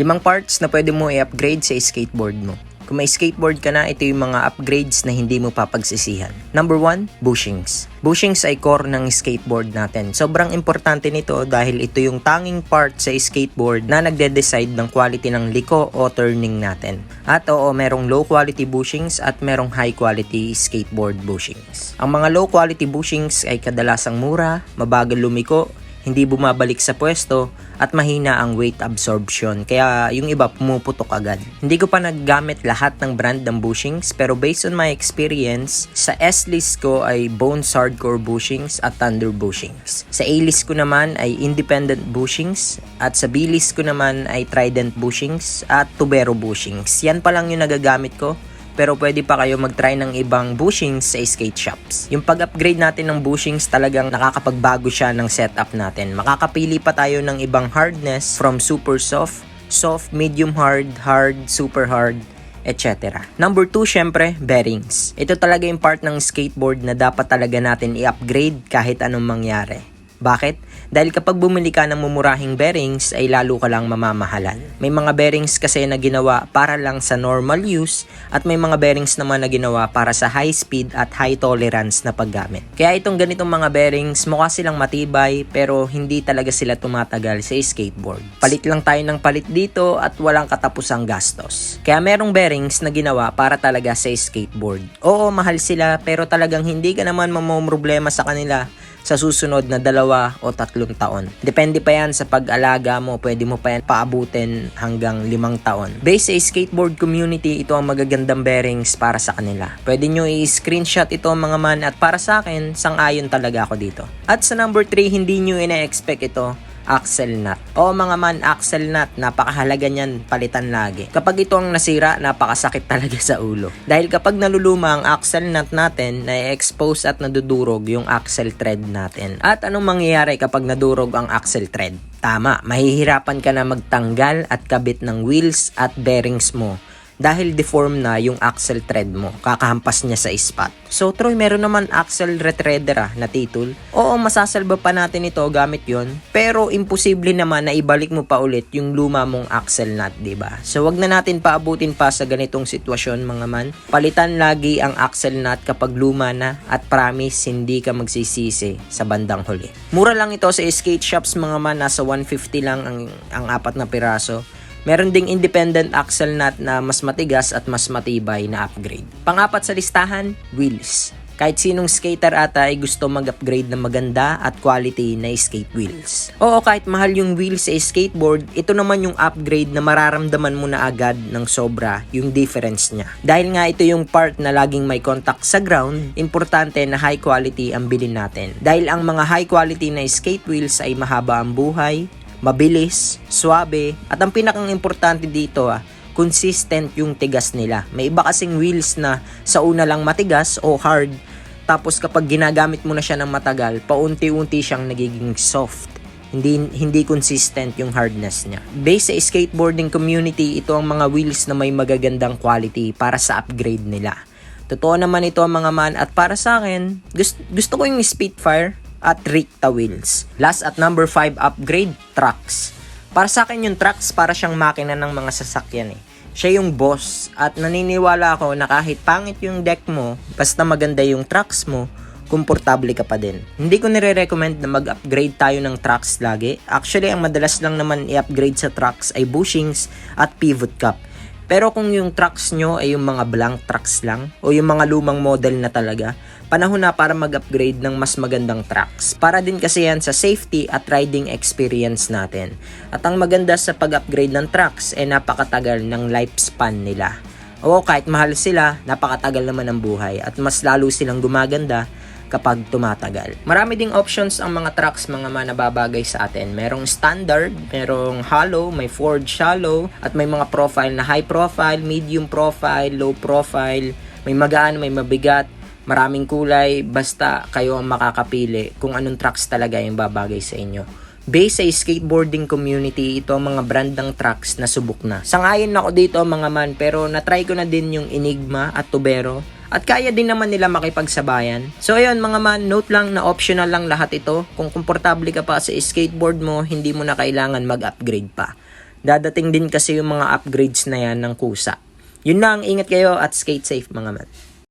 Limang parts na pwede mo i-upgrade sa skateboard mo. Kung may skateboard ka na, ito yung mga upgrades na hindi mo papagsisihan. Number 1, bushings. Bushings ay core ng skateboard natin. Sobrang importante nito dahil ito yung tanging part sa skateboard na nagde-decide ng quality ng liko o turning natin. At oo, merong low quality bushings at merong high quality skateboard bushings. Ang mga low quality bushings ay kadalasang mura, mabagal lumiko, hindi bumabalik sa pwesto at mahina ang weight absorption kaya yung iba pumuputok agad. Hindi ko pa naggamit lahat ng brand ng bushings pero based on my experience, sa S-list ko ay Bones Hardcore bushings at Thunder bushings. Sa A-list ko naman ay Independent bushings at sa B-list ko naman ay Trident bushings at Tubero bushings. Yan pa lang yung nagagamit ko pero pwede pa kayo mag-try ng ibang bushings sa skate shops. Yung pag-upgrade natin ng bushings talagang nakakapagbago siya ng setup natin. Makakapili pa tayo ng ibang hardness from super soft, soft, medium hard, hard, super hard, etc. Number 2, syempre, bearings. Ito talaga yung part ng skateboard na dapat talaga natin i-upgrade kahit anong mangyari. Bakit? Dahil kapag bumili ka ng mumurahing bearings ay lalo ka lang mamamahalan. May mga bearings kasi na ginawa para lang sa normal use at may mga bearings naman na ginawa para sa high speed at high tolerance na paggamit. Kaya itong ganitong mga bearings mukha silang matibay pero hindi talaga sila tumatagal sa skateboard. Palit lang tayo ng palit dito at walang katapusang gastos. Kaya merong bearings na ginawa para talaga sa skateboard. Oo, mahal sila pero talagang hindi ka naman mamomroblema sa kanila sa susunod na dalawa o tatlong taon. Depende pa yan sa pag-alaga mo, pwede mo pa yan paabutin hanggang limang taon. Based sa skateboard community, ito ang magagandang bearings para sa kanila. Pwede nyo i-screenshot ito mga man at para sa akin, sang-ayon talaga ako dito. At sa number 3, hindi nyo ina-expect ito axle nut. O mga man, axle nut, napakahalaga niyan palitan lagi. Kapag ito ang nasira, napakasakit talaga sa ulo. Dahil kapag naluluma ang axle nut natin, na-expose at nadudurog yung axle thread natin. At anong mangyayari kapag nadurog ang axle thread? Tama, mahihirapan ka na magtanggal at kabit ng wheels at bearings mo dahil deform na yung axle thread mo. Kakahampas niya sa spot. So Troy, meron naman axle retreder ah, na titul. Oo, masasalba pa natin ito gamit yon Pero imposible naman na ibalik mo pa ulit yung luma mong axle nut, ba? Diba? So wag na natin paabutin pa sa ganitong sitwasyon mga man. Palitan lagi ang axle nut kapag luma na at promise hindi ka magsisisi sa bandang huli. Mura lang ito sa skate shops mga man, nasa 150 lang ang, ang apat na piraso. Meron ding independent axle nut na mas matigas at mas matibay na upgrade. Pangapat sa listahan, wheels. Kahit sinong skater ata ay gusto mag-upgrade ng maganda at quality na skate wheels. Oo, kahit mahal yung wheels sa skateboard, ito naman yung upgrade na mararamdaman mo na agad ng sobra yung difference niya. Dahil nga ito yung part na laging may contact sa ground, importante na high quality ang bilhin natin. Dahil ang mga high quality na skate wheels ay mahaba ang buhay, mabilis, swabe, at ang pinakang importante dito ah, consistent yung tigas nila. May iba kasing wheels na sa una lang matigas o hard, tapos kapag ginagamit mo na siya ng matagal, paunti-unti siyang nagiging soft. Hindi, hindi consistent yung hardness niya. Based sa skateboarding community, ito ang mga wheels na may magagandang quality para sa upgrade nila. Totoo naman ito mga man at para sa akin, gusto, gusto ko yung Spitfire at Ricta wheels. Last at number 5 upgrade, trucks. Para sa akin yung trucks para siyang makina ng mga sasakyan eh. Siya yung boss at naniniwala ako na kahit pangit yung deck mo, basta maganda yung trucks mo, komportable ka pa din. Hindi ko nire-recommend na mag-upgrade tayo ng trucks lagi. Actually, ang madalas lang naman i-upgrade sa trucks ay bushings at pivot cup. Pero kung yung trucks nyo ay yung mga blank trucks lang o yung mga lumang model na talaga, panahon na para mag-upgrade ng mas magandang trucks. Para din kasi yan sa safety at riding experience natin. At ang maganda sa pag-upgrade ng trucks ay napakatagal ng lifespan nila. O kahit mahal sila, napakatagal naman ng buhay at mas lalo silang gumaganda kapag tumatagal. Marami ding options ang mga trucks mga manababagay sa atin. Merong standard, merong hollow, may forged shallow, at may mga profile na high profile, medium profile, low profile, may magaan, may mabigat, maraming kulay, basta kayo ang makakapili kung anong trucks talaga yung babagay sa inyo. Based sa skateboarding community, ito ang mga brand ng trucks na subok na. Sangayon ako dito mga man, pero natry ko na din yung Enigma at Tubero at kaya din naman nila makipagsabayan. So ayun mga man, note lang na optional lang lahat ito. Kung komportable ka pa sa skateboard mo, hindi mo na kailangan mag-upgrade pa. Dadating din kasi yung mga upgrades na yan ng kusa. Yun lang, ingat kayo at skate safe mga man.